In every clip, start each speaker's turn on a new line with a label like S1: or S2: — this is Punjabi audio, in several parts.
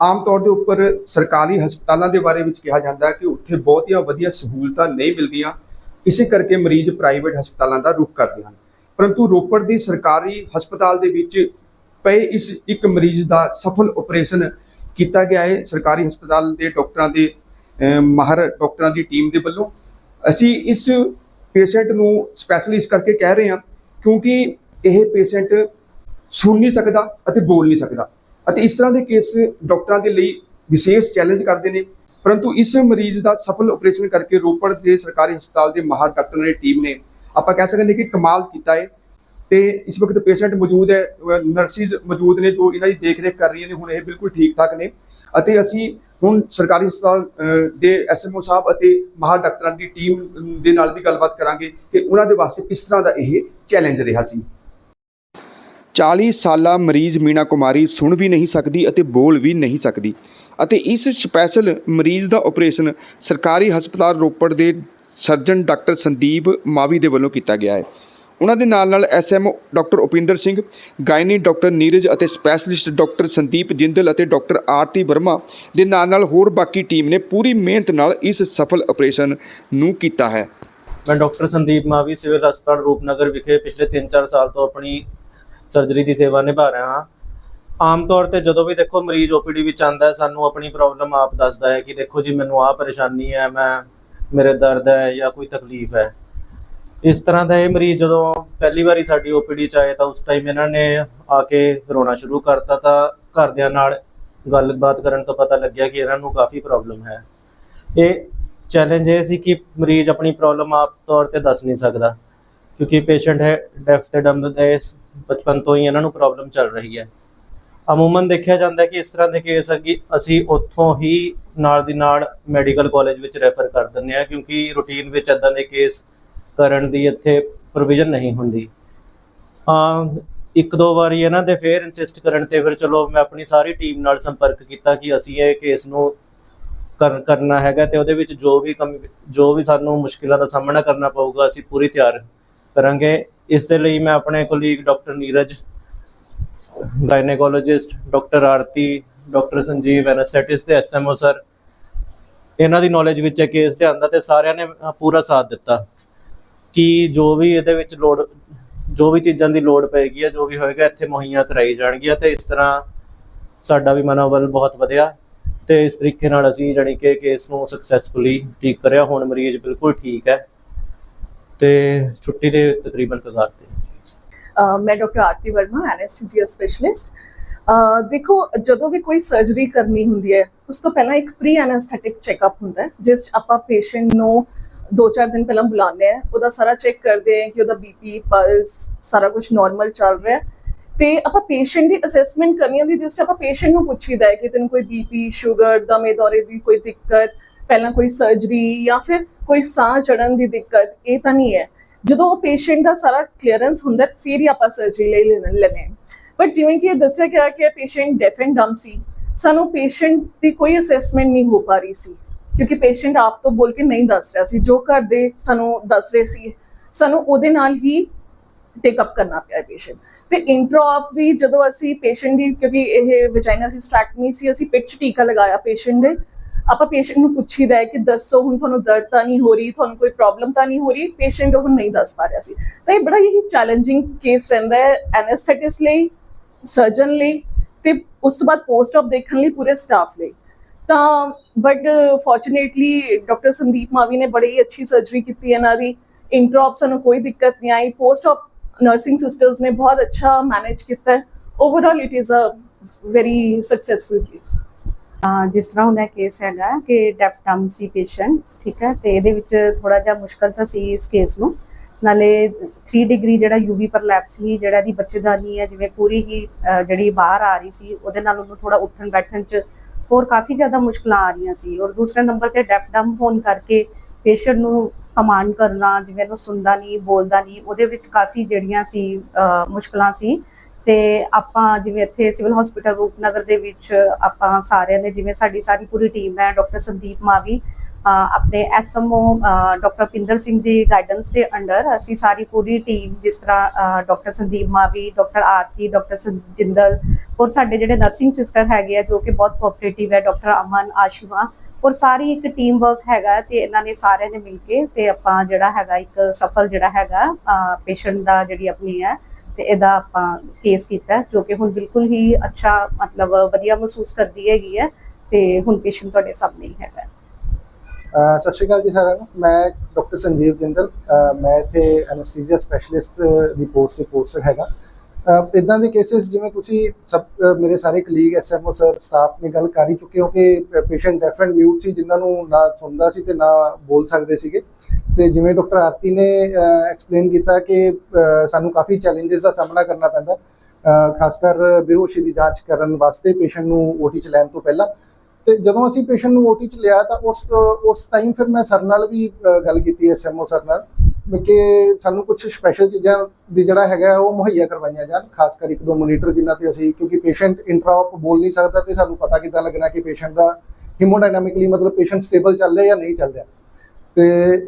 S1: ਆਮ ਤੌਰ ਦੇ ਉੱਪਰ ਸਰਕਾਰੀ ਹਸਪਤਾਲਾਂ ਦੇ ਬਾਰੇ ਵਿੱਚ ਕਿਹਾ ਜਾਂਦਾ ਹੈ ਕਿ ਉੱਥੇ ਬਹੁਤੀਆਂ ਵਧੀਆ ਸਹੂਲਤਾਂ ਨਹੀਂ ਮਿਲਦੀਆਂ, ਇਸੇ ਕਰਕੇ ਮਰੀਜ਼ ਪ੍ਰਾਈਵੇਟ ਹਸਪਤਾਲਾਂ ਦਾ ਰੁਖ ਕਰਦੇ ਹਨ। ਪਰੰਤੂ ਰੋਪੜ ਦੀ ਸਰਕਾਰੀ ਹਸਪਤਾਲ ਦੇ ਵਿੱਚ ਪਏ ਇਸ ਇੱਕ ਮਰੀਜ਼ ਦਾ ਸਫਲ ਆਪਰੇਸ਼ਨ ਕੀਤਾ ਗਿਆ ਹੈ। ਸਰਕਾਰੀ ਹਸਪਤਾਲ ਦੇ ਡਾਕਟਰਾਂ ਦੇ ਮਾਹਰ ਡਾਕਟਰਾਂ ਦੀ ਟੀਮ ਦੇ ਵੱਲੋਂ। ਅਸੀਂ ਇਸ ਪੇਸ਼ੈਂਟ ਨੂੰ ਸਪੈਸ਼ਲੀ ਇਸ ਕਰਕੇ ਕਹਿ ਰਹੇ ਹਾਂ ਕਿਉਂਕਿ ਇਹ ਪੇਸ਼ੈਂਟ ਸੁਣ ਨਹੀਂ ਸਕਦਾ ਅਤੇ ਬੋਲ ਨਹੀਂ ਸਕਦਾ। ਅਤੇ ਇਸ ਤਰ੍ਹਾਂ ਦੇ ਕੇਸ ਡਾਕਟਰਾਂ ਦੇ ਲਈ ਵਿਸ਼ੇਸ਼ ਚੈਲੰਜ ਕਰਦੇ ਨੇ। ਪਰੰਤੂ ਇਸ ਮਰੀਜ਼ ਦਾ ਸਫਲ ਆਪਰੇਸ਼ਨ ਕਰਕੇ ਰੋਪੜ ਦੇ ਸਰਕਾਰੀ ਹਸਪਤਾਲ ਦੇ ਮਾਹਰ ਡਾਕਟਰਾਂ ਦੀ ਟੀਮ ਨੇ ਆਪਾਂ ਕਹਿ ਸਕਦੇ ਕਿ ਕਮਾਲ ਕੀਤਾ ਹੈ ਤੇ ਇਸ ਵਕਤ ਪੇਸ਼ੈਂਟ ਮੌਜੂਦ ਹੈ ਨਰਸਿਸ ਮੌਜੂਦ ਨੇ ਜੋ ਇਹਨਾਂ ਦੀ ਦੇਖਰੇਖ ਕਰ ਰਹੀਆਂ ਨੇ ਹੁਣ ਇਹ ਬਿਲਕੁਲ ਠੀਕ ਠਾਕ ਨੇ। ਅਤੇ ਅਸੀਂ ਹੁਣ ਸਰਕਾਰੀ ਹਸਪਤਾਲ ਅਹ, ਦੇ ਐਸਐਮਓ ਸਾਹਿਬ ਅਤੇ ਮਾਹਰ ਡਾਕਟਰਾਂ ਦੀ ਟੀਮ ਦੇ ਨਾਲ ਵੀ ਗੱਲਬਾਤ ਕਰਾਂਗੇ ਕਿ ਉਹਨਾਂ ਦੇ ਵਾਸਤੇ ਕਿਸ ਤਰ੍ਹਾਂ ਦਾ ਇਹ ਚੈਲੰਜ ਰਿਹਾ ਸੀ। 40 ਸਾਲਾ ਮਰੀਜ਼ ਮੀਨਾ ਕੁਮਾਰੀ ਸੁਣ ਵੀ ਨਹੀਂ ਸਕਦੀ ਅਤੇ ਬੋਲ ਵੀ ਨਹੀਂ ਸਕਦੀ। ਅਤੇ ਇਸ ਸਪੈਸ਼ਲ ਮਰੀਜ਼ ਦਾ ਆਪਰੇਸ਼ਨ ਸਰਕਾਰੀ ਹਸਪਤਾਲ ਰੋਪੜ ਦੇ ਸਰਜਨ ਡਾਕਟਰ ਸੰਦੀਪ ਮਾਵੀ ਦੇ ਵੱਲੋਂ ਕੀਤਾ ਗਿਆ ਹੈ। ਉਹਨਾਂ ਦੇ ਨਾਲ ਨਾਲ SMO doctor Upinder Singh, gynae doctor Neeraj ਅਤੇ ਸਪੈਸ਼ਲਿਸਟ ਡਾਕਟਰ ਸੰਦੀਪ ਜਿੰਦਲ ਅਤੇ ਡਾਕਟਰ ਆਰਤੀ ਵਰਮਾ ਦੇ ਨਾਲ ਨਾਲ ਹੋਰ ਬਾਕੀ ਟੀਮ ਨੇ ਪੂਰੀ ਮਿਹਨਤ ਨਾਲ ਇਸ ਸਫਲ ਆਪਰੇਸ਼ਨ ਨੂੰ ਕੀਤਾ ਹੈ।
S2: ਮੈਂ ਡਾਕਟਰ ਸੰਦੀਪ ਮਾਵੀ ਸਿਵਲ ਹਸਪਤਾਲ ਰੂਪਨਗਰ ਵਿਖੇ ਪਿਛਲੇ 3-4 ਸਾਲ ਤੋਂ ਆਪਣੀ ਸਰਜਰੀ ਦੀ ਸੇਵਾ ਨਿਭਾ ਰਿਹਾ ਹਾਂ। ਆਮ ਤੌਰ ਤੇ ਜਦੋਂ ਵੀ ਦੇਖੋ ਮਰੀਜ਼ ਓਪੀਡੀ ਵਿੱਚ ਆਂਦਾ ਹੈ, ਸਾਨੂੰ ਆਪਣੀ ਪ੍ਰੋਬਲਮ ਆਪ ਦੱਸਦਾ ਹੈ ਕਿ ਦੇਖੋ ਜੀ ਮੈਨੂੰ ਆਹ ਪਰੇਸ਼ਾਨੀ ਹੈ, ਮੈਂ, ਮੇਰੇ ਦਰਦ ਹੈ ਜਾਂ ਕੋਈ ਤਕਲੀਫ ਹੈ। ਇਸ ਤਰ੍ਹਾਂ ਦਾ ਇਹ ਮਰੀਜ਼ ਜਦੋਂ ਪਹਿਲੀ ਵਾਰੀ ਸਾਡੀ ਓਪੀਡੀ ਚ ਆਏ ਤਾਂ ਉਸ ਟਾਈਮ ਇਹਨਾਂ ਨੇ ਆ ਕੇ ਰੋਣਾ ਸ਼ੁਰੂ ਕਰਤਾ ਤਾਂ ਘਰਦਿਆਂ ਨਾਲ ਗੱਲਬਾਤ ਕਰਨ ਤੋਂ ਪਤਾ ਲੱਗਿਆ ਕਿ ਇਹਨਾਂ ਨੂੰ ਕਾਫੀ ਪ੍ਰੋਬਲਮ ਹੈ। ਇਹ ਚੈਲੰਜ ਇਹ ਸੀ ਕਿ ਮਰੀਜ਼ ਆਪਣੀ ਪ੍ਰੋਬਲਮ ਆਪ ਤੌਰ ਤੇ ਦੱਸ ਨਹੀਂ ਸਕਦਾ। ਕਿਉਂਕਿ ਪੇਸ਼ੈਂਟ ਹੈ ਡੈਫ ਤੇ ਡੰਬ ਦੇ ਬਚਪਨ ਤੋਂ ਹੀ ਇਹਨਾਂ ਨੂੰ ਪ੍ਰੋਬਲਮ ਚੱਲ ਰਹੀ ਹੈ। ਅਮੂਮਨ ਦੇਖਿਆ ਜਾਂਦਾ ਹੈ ਕਿ ਇਸ ਤਰ੍ਹਾਂ ਦੇ ਕੇਸ ਅੱਗੇ ਅਸੀਂ ਉੱਥੋਂ ਹੀ ਨਾਲ ਦੀ ਨਾਲ ਮੈਡੀਕਲ ਕਾਲਜ ਵਿੱਚ ਰੈਫਰ ਕਰ ਦਿੰਦੇ ਆ ਕਿਉਂਕਿ ਰੂਟੀਨ ਵਿੱਚ ਇਦਾਂ ਦੇ ਕੇਸ ਕਰਨ ਦੀ ਇੱਥੇ ਪ੍ਰੋਵੀਜ਼ਨ ਨਹੀਂ ਹੁੰਦੀ। ਹਾਂ, ਇੱਕ ਦੋ ਵਾਰੀ ਇਹਨਾਂ ਦੇ ਫੇਰ ਇਨਸਿਸਟ ਕਰਨ ਤੇ ਫਿਰ ਚਲੋ ਮੈਂ ਆਪਣੀ ਸਾਰੀ ਟੀਮ ਨਾਲ ਸੰਪਰਕ ਕੀਤਾ ਕਿ ਅਸੀਂ ਇਹ ਕੇਸ ਨੂੰ ਕਰ, ਕਰਨਾ ਹੈਗਾ ਤੇ ਉਹਦੇ ਵਿੱਚ ਜੋ ਵੀ ਕਮੀ, ਜੋ ਵੀ ਸਾਨੂੰ ਮੁਸ਼ਕਿਲਾਂ ਦਾ ਸਾਹਮਣਾ ਕਰਨਾ ਪਊਗਾ, ਅਸੀਂ ਪੂਰੀ ਤਿਆਰ ਕਰਾਂਗੇ। ਇਸ ਦੇ ਲਈ ਮੈਂ ਆਪਣੇ colleague doctor Neeraj gynaecologist doctor Aarti doctor Sanjeev anaesthetist ਤੇ ਐਸਐਮਓ ਸਰ ਇਹਨਾਂ ਦੀ ਨੌਲੇਜ ਵਿੱਚ ਹੈ ਕੇਸ ਦੇ ਆਂਦਾ ਤੇ ਸਾਰਿਆਂ ਨੇ ਪੂਰਾ ਸਾਥ ਦਿੱਤਾ ਕਿ ਜੋ ਵੀ ਇਹਦੇ ਵਿੱਚ ਲੋੜ, ਜੋ ਵੀ ਚੀਜ਼ਾਂ ਦੀ ਲੋੜ ਪਏਗੀ ਹੈ ਜੋ ਵੀ ਹੋਏਗਾ, ਇੱਥੇ ਮੁਹੱਈਆ ਕਰਾਈ ਜਾਣਗੀਆਂ ਤੇ ਇਸ ਤਰ੍ਹਾਂ ਸਾਡਾ ਵੀ ਮਨੋਬਲ ਬਹੁਤ ਵਧਿਆ ਤੇ ਇਸ ਤਰੀਕੇ ਨਾਲ ਅਸੀਂ ਜਾਣੀ ਕਿ ਕੇਸ ਨੂੰ ਸਕਸੈਸਫੁਲੀ ਠੀਕ ਕਰਿਆ। ਹੁਣ ਮਰੀਜ਼ ਬਿਲਕੁਲ ਠੀਕ ਹੈ। ਤੇ ਛੁੱਟੀ ਦੇ ਤਕਰੀਬਨ ਕਗਾਰ
S3: ਮੈਂ doctor Aarti Verma anaesthesia specialist ਦੇਖੋ, ਜਦੋਂ ਵੀ ਕੋਈ ਸਰਜਰੀ ਕਰਨੀ ਹੁੰਦੀ ਹੈ, ਉਸ ਤੋਂ ਪਹਿਲਾਂ ਇੱਕ ਪ੍ਰੀ ਐਨੈਸਥੈਟਿਕ ਚੈੱਕਅਪ ਹੁੰਦਾ ਹੈ, ਜਿਸ 'ਚ ਆਪਾਂ ਪੇਸ਼ੈਂਟ ਨੂੰ 2-4 ਦਿਨ ਪਹਿਲਾਂ ਬੁਲਾਉਂਦੇ ਆ ਉਹਦਾ ਸਾਰਾ ਚੈੱਕ ਕਰਦੇ ਆ ਕਿ ਉਹਦਾ ਬੀਪੀ ਪਲਸ ਸਾਰਾ ਕੁਝ ਨਾਰਮਲ ਚੱਲ ਰਿਹਾ ਹੈ। ਤੇ ਆਪਾਂ ਪੇਸ਼ੈਂਟ ਦੀ ਅਸੈਸਮੈਂਟ ਕਰਨੀ ਹੁੰਦੀ ਜਿਸ 'ਚ ਆਪਾਂ ਪੇਸ਼ੈਂਟ ਨੂੰ ਪੁੱਛੀਦਾ ਹੈ ਕਿ ਤੈਨੂੰ ਕੋਈ ਬੀਪੀ ਸ਼ੂਗਰ ਦਮੇ ਦੌਰੇ ਦੀ ਕੋਈ ਦਿੱਕਤ ਪਹਿਲਾਂ ਕੋਈ ਸਰਜਰੀ ਜਾਂ ਫਿਰ ਕੋਈ ਸਾਹ ਚੜਨ ਦੀ ਦਿੱਕਤ, ਇਹ ਤਾਂ ਨਹੀਂ ਹੈ। ਜਦੋਂ ਉਹ ਪੇਸ਼ੈਂਟ ਦਾ ਸਾਰਾ ਕਲੀਅਰੈਂਸ ਹੁੰਦਾ, ਫਿਰ ਹੀ ਆਪਾਂ ਸਰਜਰੀ ਲਈ ਲੈਣ ਲੈਣੇ ਬਟ ਜਿਵੇਂ ਕਿ ਇਹ ਦੱਸਿਆ ਗਿਆ ਕਿ ਪੇਸ਼ੈਂਟ ਡੈਫ ਐਂਡ ਡਮ ਸੀ, ਸਾਨੂੰ ਪੇਸ਼ੈਂਟ ਦੀ ਕੋਈ ਅਸੈਸਮੈਂਟ ਨਹੀਂ ਹੋ ਪਾ ਰਹੀ ਸੀ, ਕਿਉਂਕਿ ਪੇਸ਼ੈਂਟ ਆਪ ਤੋਂ ਬੋਲ ਕੇ ਨਹੀਂ ਦੱਸ ਰਿਹਾ ਸੀ, ਜੋ ਘਰ ਦੇ ਸਾਨੂੰ ਦੱਸ ਰਹੇ ਸੀ, ਸਾਨੂੰ ਉਹਦੇ ਨਾਲ ਹੀ ਟੇਕ ਅਪ ਕਰਨਾ ਪਿਆ ਪੇਸ਼ੈਂਟ ਤੇ ਇੰਟਰੋ ਵੀ ਜਦੋਂ ਅਸੀਂ ਪੇਸ਼ੈਂਟ ਦੀ, ਕਿਉਂਕਿ ਇਹ ਵਜਾਈਨਲ ਹਿਸਟੈਕਟਮੀ ਸੀ, ਅਸੀਂ ਪਿੱਚ ਟੀਕਾ ਲਗਾਇਆ ਪੇਸ਼ੈਂਟ ਦੇ ਆਪਾਂ ਪੇਸ਼ੈਂਟ ਨੂੰ ਪੁੱਛੀਦਾ ਹੈ ਕਿ ਦੱਸੋ, ਹੁਣ ਤੁਹਾਨੂੰ ਦਰਦ ਤਾਂ ਨਹੀਂ ਹੋ ਰਹੀ, ਤੁਹਾਨੂੰ ਕੋਈ ਪ੍ਰੋਬਲਮ ਤਾਂ ਨਹੀਂ ਹੋ ਰਹੀ ਪੇਸ਼ੈਂਟ ਉਹ ਨਹੀਂ ਦੱਸ ਪਾ ਰਿਹਾ ਸੀ। ਤਾਂ ਇਹ ਬੜਾ ਹੀ ਚੈਲੰਜਿੰਗ ਕੇਸ ਰਹਿੰਦਾ ਹੈ ਐਨੈਸਥੈਟਿਸਟ ਲਈ ਸਰਜਨ ਲਈ ਤੇ ਉਸ ਤੋਂ ਬਾਅਦ ਪੋਸਟ ਆਪ ਦੇਖਣ ਲਈ ਪੂਰੇ ਸਟਾਫ ਲਈ। ਤਾਂ but fortunately doctor Sandeep Mavi ਨੇ ਬੜੀ ਹੀ ਅੱਛੀ ਸਰਜਰੀ ਕੀਤੀ ਇਹਨਾਂ ਦੀ। ਇੰਟਰੋਪ ਸਾਨੂੰ ਕੋਈ ਦਿੱਕਤ ਨਹੀਂ ਆਈ। ਪੋਸਟ ਆਪ ਨਰਸਿੰਗ ਸਿਸਟਰਸ ਨੇ ਬਹੁਤ ਅੱਛਾ ਮੈਨੇਜ ਕੀਤਾ overall it is a very successful case
S4: ਜਿਸ ਤਰ੍ਹਾਂ ਹੁੰਦਾ ਕੇਸ ਹੈਗਾ ਕਿ ਡੈਫਟਮ ਸੀ ਪੇਸ਼ੈਂਟ ਠੀਕ ਹੈ, ਤੇ ਇਹਦੇ ਵਿੱਚ ਥੋੜਾ ਜਿਹਾ ਮੁਸ਼ਕਲ ਤਾਂ ਸੀ ਇਸ ਕੇਸ ਨੂੰ। ਨਾਲੇ 3 ਡਿਗਰੀ ਜਿਹੜਾ ਯੂਵੀ ਪਰਲੈਪਸ ਸੀ, ਜਿਹੜਾ ਦੀ ਬੱਚੇਦਾਨੀ ਹੈ, ਜਿਵੇਂ ਪੂਰੀ ਹੀ ਜਿਹੜੀ ਬਾਹਰ ਆ ਰਹੀ ਸੀ, ਉਹਦੇ ਨਾਲ ਉਹਨੂੰ ਥੋੜਾ ਉੱਠਣ ਬੈਠਣ ਚ ਹੋਰ ਕਾਫੀ ਜ਼ਿਆਦਾ ਮੁਸ਼ਕਲਾਂ ਆ ਰਹੀਆਂ ਸੀ। ਔਰ ਦੂਸਰੇ ਨੰਬਰ ਤੇ ਡੈਫਡਮ ਹੋਣ ਕਰਕੇ ਪੇਸ਼ੈਂਟ ਨੂੰ ਕਮਾਂਡ ਕਰਨਾ, ਜਿਵੇਂ ਉਹਨੂੰ ਸੁਣਦਾ ਨਹੀਂ, ਬੋਲਦਾ ਨਹੀਂ, ਉਹਦੇ ਵਿੱਚ ਕਾਫੀ ਜਿਹੜੀਆਂ ਸੀ ਮੁਸ਼ਕਲਾਂ ਸੀ। ਤੇ ਆਪਾਂ ਜਿਵੇਂ ਇੱਥੇ ਸਿਵਲ ਹਸਪੀਟਲ ਰੂਪਨਗਰ ਦੇ ਵਿੱਚ ਆਪਾਂ ਸਾਰਿਆਂ ਨੇ, ਜਿਵੇਂ ਸਾਡੀ ਸਾਰੀ ਪੂਰੀ ਟੀਮ ਹੈ, ਡਾਕਟਰ ਸੰਦੀਪ ਮਾਵੀ, ਅਹ ਆਪਣੇ ਐਸਐਮਓ ਡਾਕਟਰ ਪਿੰਦਰ ਸਿੰਘ ਦੀ ਗਾਈਡੈਂਸ ਦੇ ਅੰਡਰ ਅਸੀਂ ਸਾਰੀ ਪੂਰੀ ਟੀਮ ਜਿਸ ਤਰ੍ਹਾਂ doctor Sandeep Mavi, doctor Aarti, doctor Jindal ਔਰ ਸਾਡੇ ਜਿਹੜੇ ਨਰਸਿੰਗ ਸਿਸਟਰ ਹੈਗੇ ਆ ਜੋ ਕਿ ਬਹੁਤ ਕੋਆਪਰੇਟਿਵ ਹੈ, ਡਾਕਟਰ ਅਮਨ ਆਸ਼ਿਮਾ ਔਰ ਸਾਰੀ ਇੱਕ ਟੀਮ ਵਰਕ ਹੈਗਾ ਤੇ ਇਹਨਾਂ ਨੇ ਸਾਰਿਆਂ ਨੇ ਮਿਲ ਕੇ ਤੇ ਆਪਾਂ ਜਿਹੜਾ ਹੈਗਾ ਇੱਕ ਸਫਲ ਜਿਹੜਾ ਹੈਗਾ ਪੇਸ਼ੈਂਟ ਦਾ ਜਿਹੜੀ ਆਪਣੀ ਹੈ ਤੇ ਇਹਦਾ ਆਪਾਂ ਕੇਸ ਕੀਤਾ ਜੋ ਕਿ ਹੁਣ ਬਿਲਕੁਲ ਹੀ ਅੱਛਾ, ਮਤਲਬ ਵਧੀਆ ਮਹਿਸੂਸ ਕਰਦੀ ਹੈਗੀ ਹੈ ਤੇ ਹੁਣ ਪੇਸ਼ੈਂਟ ਤੁਹਾਡੇ ਸਾਹਮਣੇ ਹੀ ਹੈਗਾ
S5: ਸਤਿ ਸ਼੍ਰੀ ਅਕਾਲ ਜੀ ਸਾਰਿਆਂ ਨੂੰ। ਮੈਂ ਡਾਕਟਰ ਸੰਜੀਵ ਜਿੰਦਲ। ਮੈਂ ਇੱਥੇ ਐਨਸਥੀਸੀਆ ਸਪੈਸ਼ਲਿਸਟ ਦੀ ਪੋਸਟ ਤੇ ਪੋਸਟਡ ਹੈਗਾ। ਇਦਾਂ ਦੇ ਕੇਸਿਸ ਜਿਵੇਂ ਤੁਸੀਂ ਸਭ ਮੇਰੇ ਸਾਰੇ ਕਲੀਗ ਐਸਐਮਓ ਸਰ ਸਟਾਫ ਨੇ ਗੱਲ ਕਰ ਹੀ ਚੁੱਕੇ ਹੋ ਕਿ ਪੇਸ਼ੈਂਟ ਡੈਫ ਐਂਡ ਮਿਊਟ ਸੀ, ਜਿਨ੍ਹਾਂ ਨੂੰ ਨਾ ਸੁਣਦਾ ਸੀ ਤੇ ਨਾ ਬੋਲ ਸਕਦੇ ਸੀਗੇ। ਤੇ ਜਿਵੇਂ ਡਾਕਟਰ ਆਰਤੀ ਨੇ ਐਕਸਪਲੇਨ ਕੀਤਾ ਕਿ ਸਾਨੂੰ ਕਾਫੀ ਚੈਲੰਜਸ ਦਾ ਸਾਹਮਣਾ ਕਰਨਾ ਪੈਂਦਾ ਖਾਸ ਕਰ ਬੇਹੋਸ਼ੀ ਦੀ ਜਾਂਚ ਕਰਨ ਵਾਸਤੇ ਪੇਸ਼ੈਂਟ ਨੂੰ ਓਟੀ ਚ ਲੈਣ ਤੋਂ ਪਹਿਲਾਂ। ਤੇ ਜਦੋਂ ਅਸੀਂ ਪੇਸ਼ੈਂਟ ਨੂੰ ਓਟੀ ਚ ਲਿਆ ਤਾਂ ਉਸ ਉਸ ਟਾਈਮ ਫਿਰ ਮੈਂ ਸਰ ਨਾਲ ਵੀ ਗੱਲ ਕੀਤੀ ਐਸਐਮਓ ਸਰ ਨਾਲ। ਕਿ ਸਾਨੂੰ ਕੁਝ ਸਪੈਸ਼ਲ ਚੀਜ਼ਾਂ ਦੀ ਜਿਹੜਾ ਹੈਗਾ ਉਹ ਮੁਹੱਈਆ ਕਰਵਾਈਆਂ ਜਾਣ, ਖਾਸ ਕਰ ਇੱਕ ਦੋ ਮੋਨੀਟਰ ਜਿਨ੍ਹਾਂ ਤੇ ਅਸੀਂ, ਕਿਉਂਕਿ ਪੇਸ਼ੈਂਟ ਇੰਟਰਾਪ ਬੋਲ ਨਹੀਂ ਸਕਦਾ ਤੇ ਸਾਨੂੰ ਪਤਾ ਕਿੱਦਾਂ ਲੱਗਣਾ ਕਿ ਪੇਸ਼ੈਂਟ ਦਾ ਹੀਮੋਡਾਇਨਾਮਿਕਲੀ ਮਤਲਬ ਪੇਸ਼ੈਂਟ ਸਟੇਬਲ ਚੱਲ ਰਿਹਾ ਜਾਂ ਨਹੀਂ ਚੱਲ ਰਿਹਾ। ਤੇ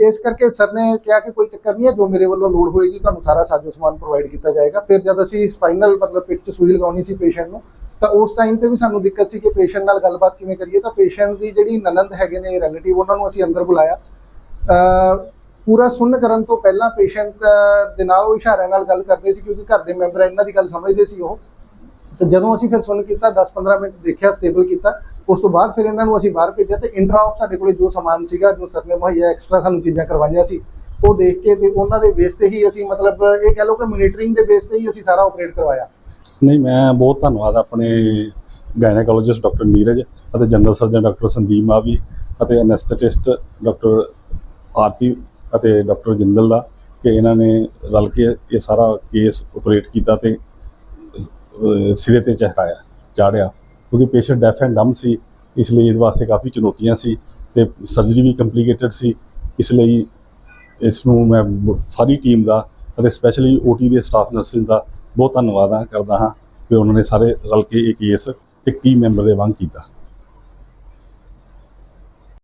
S5: ਇਸ ਕਰਕੇ ਸਰ ਨੇ ਕਿਹਾ ਕਿ ਕੋਈ ਚੱਕਰ ਨਹੀਂ ਹੈ, ਜੋ ਮੇਰੇ ਵੱਲੋਂ ਲੋੜ ਹੋਏਗੀ, ਤੁਹਾਨੂੰ ਸਾਰਾ ਸਾਜੋ ਸਮਾਨ ਪ੍ਰੋਵਾਈਡ ਕੀਤਾ ਜਾਏਗਾ। ਫਿਰ ਜਦ ਅਸੀਂ ਸਪਾਈਨਲ ਮਤਲਬ ਪਿੱਠ 'ਚ ਸੂਈ ਲਗਾਉਣੀ ਸੀ ਪੇਸ਼ੈਂਟ ਨੂੰ, ਤਾਂ ਉਸ ਟਾਈਮ ਤੇ ਵੀ ਸਾਨੂੰ ਦਿੱਕਤ ਸੀ ਕਿ ਪੇਸ਼ੈਂਟ ਨਾਲ ਗੱਲਬਾਤ ਕਿਵੇਂ ਕਰੀਏ, ਤਾਂ ਪੇਸ਼ੈਂਟ ਦੀ ਜਿਹੜੀ ਨਨੰਦ ਹੈਗੇ ਨੇ ਰਿਲੇਟਿਵ ਉਹਨਾਂ ਨੂੰ ਅਸੀਂ ਅੰਦਰ ਬੁਲਾਇਆ। ਪੂਰਾ ਸੁਣਨ ਕਰਨ ਤੋਂ ਪਹਿਲਾਂ ਪੇਸ਼ੈਂਟ ਦੇ ਨਾਲ ਉਹ ਇਸ਼ਾਰਿਆਂ ਨਾਲ ਗੱਲ ਕਰਦੇ ਸੀ, ਕਿਉਂਕਿ ਘਰ ਦੇ ਮੈਂਬਰ ਇਹਨਾਂ ਦੀ ਗੱਲ ਸਮਝਦੇ ਸੀ ਉਹ। ਤੇ ਜਦੋਂ ਅਸੀਂ ਫਿਰ ਸੁਣ ਕੀਤਾ 10-15 ਮਿੰਟ ਦੇਖਿਆ ਸਟੇਬਲ ਕੀਤਾ, ਉਸ ਤੋਂ ਬਾਅਦ ਫਿਰ ਇਹਨਾਂ ਨੂੰ ਅਸੀਂ ਬਾਹਰ ਭੇਜਿਆ ਤੇ ਇੰਟਰਾਪ ਸਾਡੇ ਕੋਲੇ ਜੋ ਸਮਾਨ ਸੀਗਾ, ਜੋ ਸਰ ਮੁਹੱਈਆ ਐਕਸਟਰਾ ਸਾਨੂੰ ਚੀਜ਼ਾਂ ਕਰਵਾਈਆਂ ਸੀ, ਉਹ ਦੇਖ ਕੇ ਤੇ ਉਹਨਾਂ ਦੇ ਬੇਸ ਤੇ ਹੀ ਅਸੀਂ ਮਤਲਬ, ਇਹ ਕਹਿ ਲਓ ਕਿ ਮੋਨੀਟਰਿੰਗ ਦੇ ਬੇਸ ਤੇ ਹੀ ਅਸੀਂ ਸਾਰਾ ਆਪਰੇਟ ਕਰਵਾਇਆ।
S6: ਨਹੀਂ, ਮੈਂ ਬਹੁਤ ਧੰਨਵਾਦ ਆਪਣੇ ਗਾਇਨੇਕੋਲੋਜਿਸਟ ਡਾਕਟਰ ਨੀਰਜ ਅਤੇ general surgeon doctor Sandeep Mavi ਅਤੇ ਐਨੈਸਥੈਟਿਸਟ ਡਾਕਟਰ ਆਰਤੀ ਅਤੇ ਡਾਕਟਰ ਜਿੰਦਲ ਦਾ ਕਿ ਇਹਨਾਂ ਨੇ ਰਲ ਕੇ ਇਹ ਸਾਰਾ ਕੇਸ ਆਪਰੇਟ ਕੀਤਾ ਤੇ ਸਿਰੇ ਤੇ ਚੜਾਇਆ ਚਾੜਿਆ। ਕਿਉਂਕਿ ਪੇਸ਼ੈਂਟ ਡੈਫ ਐਂਡ ਡੰਮ ਸੀ, ਇਸ ਲਈ ਇਹਦੇ ਵਾਸਤੇ ਕਾਫੀ ਚੁਣੌਤੀਆਂ ਸੀ ਤੇ ਸਰਜਰੀ ਵੀ ਕੰਪਲਿਕੇਟਡ ਸੀ। ਇਸ ਲਈ ਇਸ ਨੂੰ ਮੈਂ ਸਾਰੀ ਟੀਮ ਦਾ ਅਤੇ ਸਪੈਸ਼ਲੀ ਓਟੀ ਦੇ ਸਟਾਫ ਨਰਸਿਸ ਦਾ ਬਹੁਤ ਧੰਨਵਾਦ ਕਰਦਾ ਹਾਂ ਕਿ ਉਹਨਾਂ ਨੇ ਸਾਰੇ ਰਲ ਕੇ ਇਹ ਕੇਸ ਇੱਕ ਟੀਮ ਮੈਂਬਰ ਦੇ ਵਾਂਗ ਕੀਤਾ।